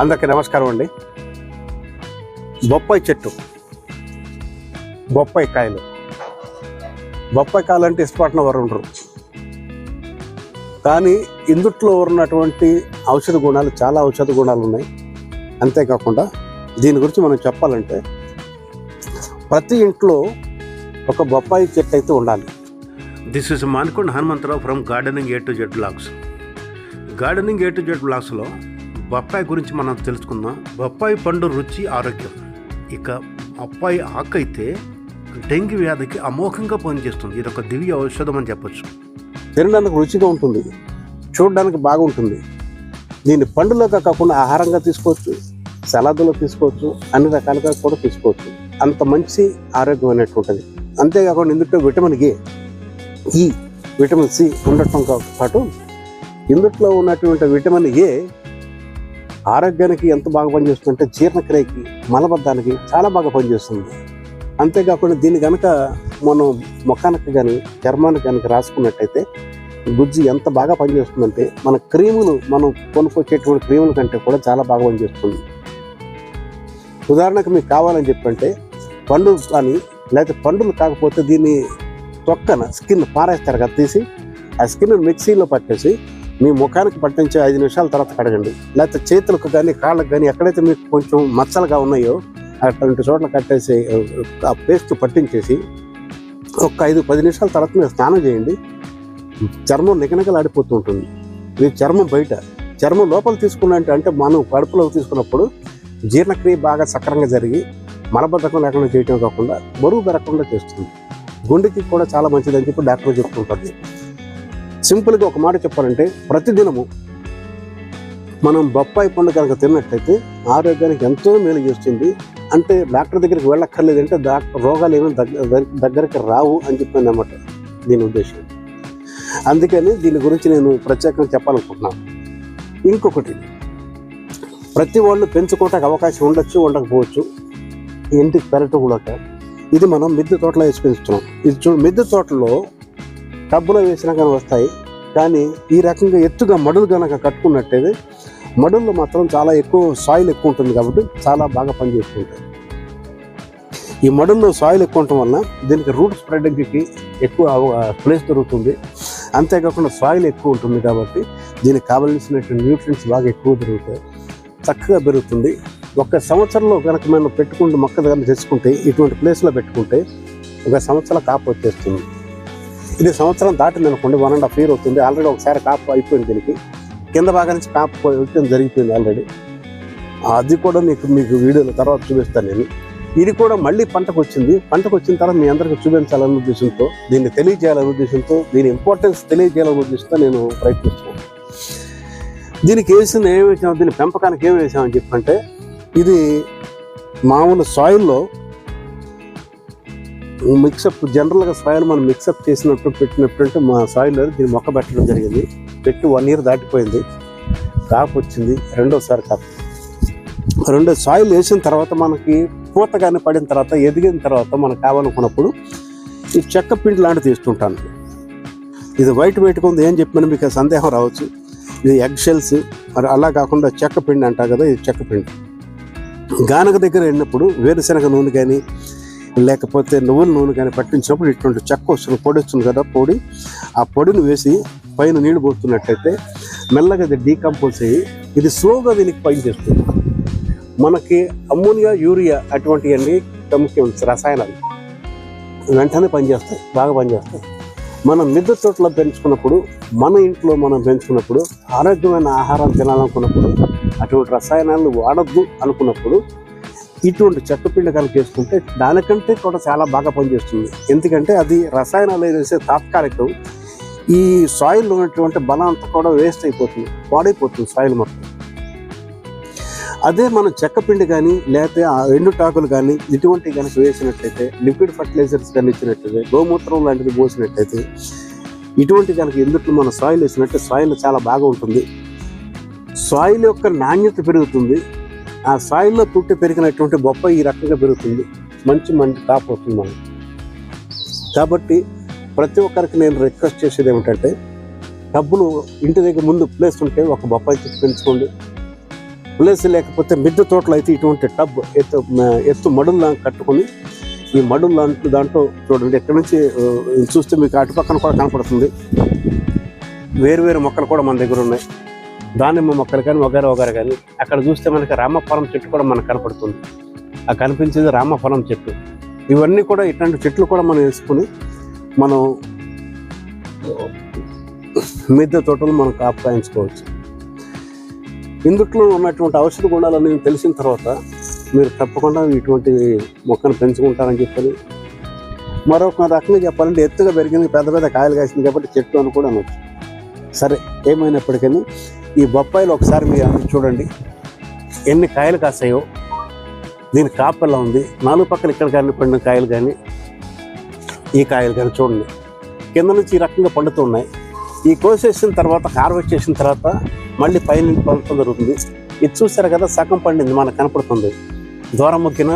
అందరికీ నమస్కారం అండి. బొప్పాయి చెట్టు. బొప్పాయి కాయలు. బొప్పాయి కాయలు అంటే ఇష్టపడిన వారు ఉండరు. కానీ ఇందుట్లో ఉన్నటువంటి ఔషధ గుణాలు చాలా ఔషధ గుణాలు ఉన్నాయి. అంతేకాకుండా దీని గురించి మనం చెప్పాలంటే ప్రతి ఇంట్లో ఒక బొప్పాయి చెట్టు అయితే ఉండాలి. This is Mankonda Hanumantharao from gardening A to Z blogs gardening A to Z బ్లాగ్స్లో బొప్పాయి గురించి మనం తెలుసుకుందాం. బొప్పాయి పండు రుచి ఆరోగ్యం. ఇక బొప్పాయి ఆకు అయితే డెంగ్యూ వ్యాధికి అమోఘంగా పనిచేస్తుంది. ఇది ఒక దివ్య ఔషధం అని చెప్పొచ్చు. తినడానికి రుచిగా ఉంటుంది. చూడడానికి బాగుంటుంది. దీన్ని పండులోగా కాకుండా ఆహారంగా తీసుకోవచ్చు సలాదులో తీసుకోవచ్చు అన్ని రకాలుగా కూడా తీసుకోవచ్చు. అంత మంచి ఆరోగ్యం అయినట్టు ఉంటుంది. అంతేకాకుండా ఇందులో విటమిన్ ఏ ఈ విటమిన్ సి ఉండటంతో పాటు ఇందుట్లో ఉన్నటువంటి విటమిన్ ఏ ఆరోగ్యానికి ఎంత బాగా పనిచేస్తుందంటే జీర్ణక్రియకి మలబద్ధానికి చాలా బాగా పనిచేస్తుంది. అంతేకాకుండా దీన్ని కనుక మనం ముఖానికి కానీ చర్మానికి కనుక రాసుకున్నట్టయితే గుజ్జు ఎంత బాగా పనిచేస్తుందంటే మన క్రీములు మనం కొనుక్కొచ్చేటువంటి క్రీముల కంటే కూడా చాలా బాగా పనిచేస్తుంది. ఉదాహరణకు మీకు కావాలని చెప్పంటే పండు కానీ లేకపోతే పండులు కాకపోతే దీన్ని తొక్కన స్కిన్ పారేస్తారు కదా తీసి ఆ స్కిన్ మిక్సీలో పట్టేసి మీ ముఖానికి పట్టించే ఐదు నిమిషాల తర్వాత కడగండి. లేకపోతే చేతులకు కానీ కాళ్ళకు కానీ ఎక్కడైతే మీకు కొంచెం మచ్చలుగా ఉన్నాయో అటువంటి చోట్ల కట్టేసి ఆ పేస్ట్ పట్టించేసి ఒక ఐదు పది నిమిషాల తర్వాత మీరు స్నానం చేయండి. చర్మం నిగనగలాడిపోతూ ఉంటుంది. మీ చర్మం బయట. చర్మం లోపల తీసుకున్నట్టు అంటే మనం కడుపులో తీసుకున్నప్పుడు జీర్ణక్రియ బాగా సక్రంగా జరిగి మలబద్ధకం లేకుండా చేయటం కాకుండా బరువు పెరగకుండా చేస్తుంది. గుండెకి కూడా చాలా మంచిదని చెప్పి డాక్టర్ చెప్తుంటారు. సింపుల్గా ఒక మాట చెప్పాలంటే ప్రతిదినము మనం బొప్పాయి పండు కనుక తిన్నట్లయితే ఆరోగ్యానికి ఎంతో మేలు చేస్తుంది. అంటే డాక్టర్ దగ్గరికి వెళ్ళక్కర్లేదంటే డాక్టర్ రోగాలు ఏమైనా దగ్గర దగ్గరికి రావు అని చెప్పింది అన్నమాట దీని ఉద్దేశం. అందుకని దీని గురించి నేను ప్రత్యేకంగా చెప్పాలనుకుంటున్నాను. ఇంకొకటి ప్రతి వాళ్ళు పెంచుకోవటానికి అవకాశం ఉండొచ్చు ఉండకపోవచ్చు. ఇంటికి పెరగటం కూడా ఇది మనం మిద్దె తోటలో వేసి పెంచుతున్నాం. ఇది చూ మిద్దె తోటలో టబ్బులో వేసినా కానీ వస్తాయి. కానీ ఈ రకంగా ఎత్తుగా మడులు కనుక కట్టుకున్నట్టయితే మడుల్లో మాత్రం చాలా ఎక్కువ సాయిల్ ఎక్కువ ఉంటుంది కాబట్టి చాలా బాగా పనిచేస్తుంటాయి. ఈ మడుల్లో సాయిల్ ఎక్కువ ఉండటం వలన దీనికి రూట్ స్ప్రెడ్కి ఎక్కువ ప్లేస్ దొరుకుతుంది. అంతేకాకుండా సాయిల్ ఎక్కువ ఉంటుంది కాబట్టి దీనికి కావలసినటువంటి న్యూట్రియంట్స్ బాగా ఎక్కువ దొరుకుతాయి. చక్కగా పెరుగుతుంది. ఒక సంవత్సరంలో కనుక మనం పెట్టుకుంటే మొక్క దగ్గర తెచ్చుకుంటే ఇటువంటి ప్లేస్లో పెట్టుకుంటే ఒక సంవత్సరం కాపు వచ్చేస్తుంది. ఇది సంవత్సరం దాటింది అనుకోండి వన్ అండ్ హాఫ్ ఇయర్ అవుతుంది. ఆల్రెడీ ఒకసారి కాపు అయిపోయింది దీనికి. కింద భాగం నుంచి కాపు వచ్చి జరిగిపోయింది ఆల్రెడీ అది కూడా మీకు మీకు వీడియోలో తర్వాత చూపిస్తాను నేను. ఇది కూడా మళ్ళీ పంటకు వచ్చింది. పంటకు వచ్చిన తర్వాత మీ అందరికీ చూపించాలనే ఉద్దేశంతో దీన్ని తెలియజేయాలనే ఉద్దేశంతో దీని ఇంపార్టెన్స్ తెలియజేయాలనే ఉద్దేశంతో నేను ప్రయత్నిస్తున్నాను. దీనికి వేసిన ఏం వేసాం దీని పెంపకానికి ఏం వేసామని చెప్పంటే ఇది మామూలు సాయిల్లో మిక్సప్ జనరల్గా సాయిల్ మనం మిక్సప్ చేసినట్టు పెట్టినట్టు మా సాయిల్ దీన్ని మొక్క పెట్టడం జరిగింది. పెట్టి వన్ ఇయర్ దాటిపోయింది. కాపు వచ్చింది. రెండోసారి కాపు రెండో సాయిల్ వేసిన తర్వాత మనకి పూత కానీ పడిన తర్వాత ఎదిగిన తర్వాత మనకు కావాలనుకున్నప్పుడు ఈ చెక్క పిండి లాంటిది తీస్తుంటాను ఇది వైట్ వైట్గా ఉంది. ఏం చెప్పినా మీకు సందేహం రావచ్చు. ఇది ఎగ్ షెల్స్ మరి అలా కాకుండా చెక్క పిండి అంటారు కదా ఇది చెక్క పిండి. గానక దగ్గర వెళ్ళినప్పుడు వేరుశనగ నూనె కానీ లేకపోతే నువ్వుల నూనె కానీ పట్టించినప్పుడు ఇటువంటి చెక్క వస్తుంది పొడి వస్తుంది కదా పొడి. ఆ పొడిని వేసి పైన నీళ్ళు పోస్తున్నట్టయితే మెల్లగా ఇది డీకంపోజ్ అయ్యి ఇది స్లోగా దీనికి పని చేస్తుంది. మనకి అమ్మోనియా యూరియా అటువంటివన్నీ కెమికల్స్ రసాయనాలు. వెంటనే పనిచేస్తాయి బాగా పనిచేస్తాయి మనం మిద్దె తోటలో పెంచుకున్నప్పుడు మన ఇంట్లో మనం పెంచుకున్నప్పుడు ఆరోగ్యమైన ఆహారం తినాలనుకున్నప్పుడు అటువంటి రసాయనాలు వాడద్దు అనుకున్నప్పుడు ఇటువంటి చెక్కపిండి కనుక చేసుకుంటే దానికంటే కూడా చాలా బాగా పనిచేస్తుంది. ఎందుకంటే అది రసాయనాలు వేసే తాత్కాలికం. ఈ సాయిల్లో ఉన్నటువంటి బలం అంతా కూడా వేస్ట్ అయిపోతుంది పాడైపోతుంది సాయిల్ మొత్తం. అదే మనం చెక్కపిండి కానీ లేకపోతే ఆ ఎండుటాకులు కానీ ఇటువంటివి కనుక వేసినట్లయితే లిక్విడ్ ఫర్టిలైజర్స్ కానీ ఇచ్చినట్లయితే గోమూత్రం లాంటిది పోసినట్లయితే ఇటువంటి కనుక ఎందుకు మన సాయిల్ వేసినట్టే సాయిల్ చాలా బాగా ఉంటుంది. సాయిల్ యొక్క నాణ్యత పెరుగుతుంది. ఆ సాయిల్లో పుట్టి పెరిగినటువంటి బొప్ప ఈ రకంగా పెరుగుతుంది. మంచి మంచి కాపు అవుతుంది మనం. కాబట్టి ప్రతి ఒక్కరికి నేను రిక్వెస్ట్ చేసేది ఏమిటంటే డబ్బులు ఇంటి దగ్గర ముందు ప్లేస్ ఉంటే ఒక బొప్పాయి చెట్టు పెంచుకోండి. ప్లేస్ లేకపోతే మిద్దె తోటలో అయితే ఇటువంటి టబ్ ఎత్తు ఎత్తు మడుల్లా కట్టుకొని ఈ మడుల్ దాంట్లో దాంట్లో చూడండి ఎక్కడి నుంచి చూస్తే మీకు అటు పక్కన కూడా కనపడుతుంది. వేరు వేరు మొక్కలు కూడా మన దగ్గర ఉన్నాయి. దానిమ్మ మొక్కలు కానీ వగేర వగేర కానీ అక్కడ చూస్తే మనకి రామఫలం చెట్టు కూడా మనకు కనపడుతుంది. ఆ కనిపించేది రామఫలం చెట్టు. ఇవన్నీ కూడా ఇట్లాంటి చెట్లు కూడా మనం వేసుకుని మనం మిద్దె తోటలు మనం కాపాయించుకోవచ్చు. ఇందుట్లో ఉన్నటువంటి ఔషధ గుణాలన్నీ తెలిసిన తర్వాత మీరు తప్పకుండా ఇటువంటి మొక్కను పెంచుకుంటారని చెప్పని మరొక రకంగా చెప్పాలంటే ఎత్తుగా పెరిగింది పెద్ద పెద్ద కాయలు కాసింది కాబట్టి చెట్టు అని కూడా అనొచ్చు. సరే ఏమైనప్పటికీ ఈ బొప్పాయిలు ఒకసారి మీరు చూడండి. ఎన్ని కాయలు కాస్తాయో దీని కాపలా ఉంది. నాలుగు పక్కల ఇక్కడ కానీ పండిన కాయలు కానీ ఈ కాయలు కానీ చూడండి. కింద నుంచి ఈ రకంగా పండుతున్నాయి ఈ కోసేసిన తర్వాత హార్వెస్ట్ చేసిన తర్వాత మళ్ళీ పైన పంపడం జరుగుతుంది. ఇది చూసారు కదా సగం పండింది మనకు కనపడుతుంది. దూరం మొక్కిన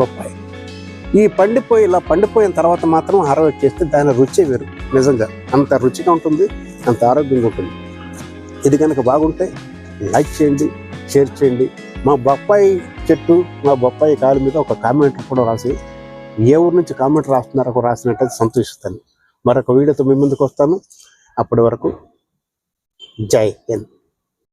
బొప్పాయి. ఈ పండిపోయి ఇలా పండిపోయిన తర్వాత మాత్రం హార్వెస్ట్ చేస్తే దాని రుచి వేరు. నిజంగా అంత రుచిగా ఉంటుంది. అంత ఆరోగ్యంగా ఉంటుంది. ఇది కనుక బాగుంటే లైక్ చేయండి షేర్ చేయండి. మా బొప్పాయి చెట్టు మా బొప్పాయి కాలు మీద ఒక కామెంట్ కూడా రాసి ఏ ఊరు నుంచి కామెంట్ రాస్తున్నారో రాసినట్టు సంతోషిస్తాను. మరొక వీడియోతో మీ ముందుకు వస్తాను. అప్పటి వరకు జై హింద్.